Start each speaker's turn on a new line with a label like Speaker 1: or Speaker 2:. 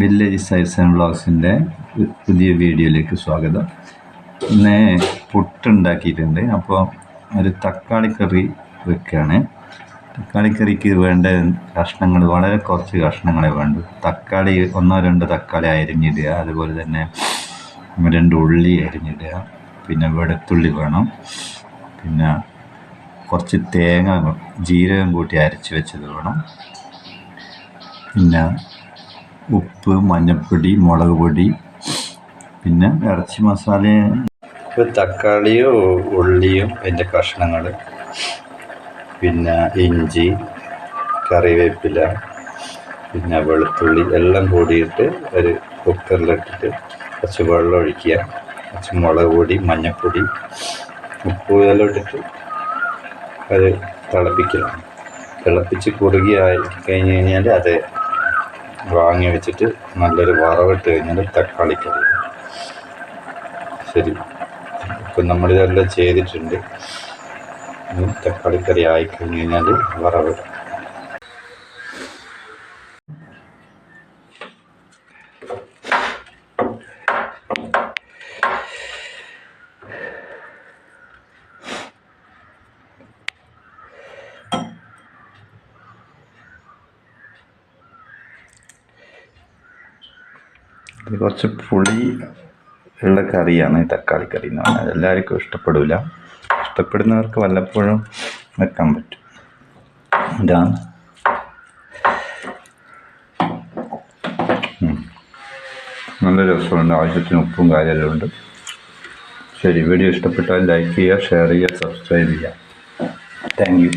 Speaker 1: Village sides and ബ്ലോഗ്സിന്റെ പുതിയ വീഡിയോയിലേക്ക് സ്വാഗതം. ഇന്ന് പുട്ടുണ്ടാക്കിയിട്ടുണ്ട്. അപ്പോൾ ഒരു തക്കാളി കറി വെക്കുകയാണ് തക്കാളി കറിക്ക് വേണ്ട കഷ്ണങ്ങൾ വളരെ കുറച്ച് കഷ്ണങ്ങളെ വേണ്ടു. തക്കാളി ഒന്നോ രണ്ടോ തക്കാളി അരിഞ്ഞിടുക. അതുപോലെ തന്നെ രണ്ട് ഉള്ളി അരിഞ്ഞിടുക. പിന്നെ വെളുത്തുള്ളി വേണം. പിന്നെ കുറച്ച് തേങ്ങ ജീരകം കൂട്ടി അരച്ച് വെച്ചത് വേണം. പിന്നെ ഉപ്പ് മഞ്ഞൾപ്പൊടി മുളക് പൊടി പിന്നെ ഇറച്ചി മസാല ഇപ്പോൾ തക്കാളിയും ഉള്ളിയും അതിന്റെ കഷ്ണങ്ങൾ പിന്നെ ഇഞ്ചി കറിവേപ്പില പിന്നെ വെളുത്തുള്ളി എല്ലാം കൂടിയിട്ട് ഒരു കുക്കറിലിട്ടിട്ട് കുറച്ച് വെള്ളം ഒഴിക്കുക. കുറച്ച് മുളക് പൊടി മഞ്ഞൾപ്പൊടി ഉപ്പ് ഇതെല്ലാം ഇട്ടിട്ട് അത് തിളപ്പിക്കണം തിളപ്പിച്ച് കുറുകി ആയി കഴിഞ്ഞ് കഴിഞ്ഞാൽ അത് വാങ്ങി വെച്ചിട്ട് നല്ലൊരു വറവിട്ട് കഴിഞ്ഞാൽ തക്കാളി കറി. ശരി. ഇപ്പം നമ്മളിതെല്ലാം ചെയ്തിട്ടുണ്ട്. തക്കാളിക്കറി തക്കാളി കറി ആയി കഴിഞ്ഞ് കഴിഞ്ഞാൽ വറവ് ഇത് കുറച്ച് പുളി ഉള്ള കറിയാണ് ഈ തക്കാളി കറി എന്ന് പറഞ്ഞാൽ. എല്ലാവർക്കും ഇഷ്ടപ്പെടില്ല ഇഷ്ടപ്പെടുന്നവർക്ക് വല്ലപ്പോഴും വെക്കാൻ പറ്റും. ഇതാണ്. നല്ല രസമുണ്ട്. ആവശ്യത്തിന് ഉപ്പും കാര്യമെല്ലാം ഉണ്ട്. ശരി വീഡിയോ ഇഷ്ടപ്പെട്ടാൽ ലൈക്ക് ചെയ്യുക ഷെയർ ചെയ്യുക സബ്സ്ക്രൈബ് ചെയ്യുക. Thank you.